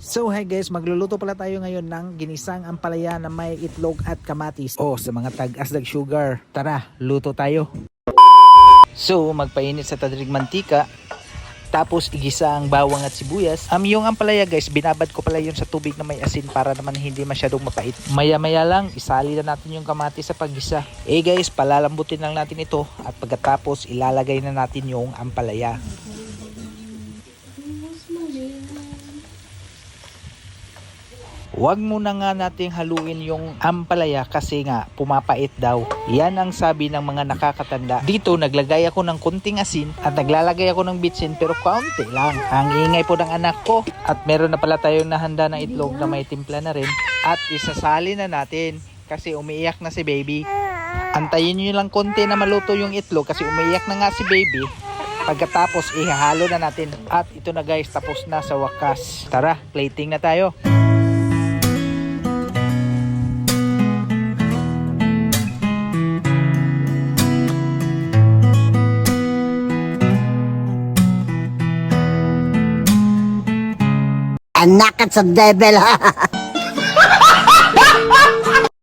So hi guys, magluluto pala tayo ngayon ng ginisang ampalaya na may itlog at kamatis. Oh, sa mga tag-asdag sugar. Tara, luto tayo. So, magpainit sa tadrig mantika. Tapos igisa ang bawang at sibuyas. Am yung ampalaya guys, binabad ko pala yun sa tubig na may asin para naman hindi masyadong mapait. Maya-maya lang, isali na natin yung kamatis sa paggisa. Eh guys, palalambutin lang natin ito at pagkatapos ilalagay na natin yung ampalaya. Huwag muna nga nating haluin yung ampalaya kasi nga pumapait daw. Yan ang sabi ng mga nakakatanda. Dito naglagay ako ng kunting asin at naglalagay ako ng bitsin pero kaunti lang. Ang ingay po ng anak ko. At meron na pala tayong nahanda na itlog na may timpla na rin. At isasali na natin kasi umiiyak na si baby. Antayin nyo lang konti na maluto yung itlog kasi umiiyak na nga si baby. Pagkatapos ihahalo na natin. At ito na guys, tapos na sa wakas. Tara, plating na tayo. Anak at sa devil.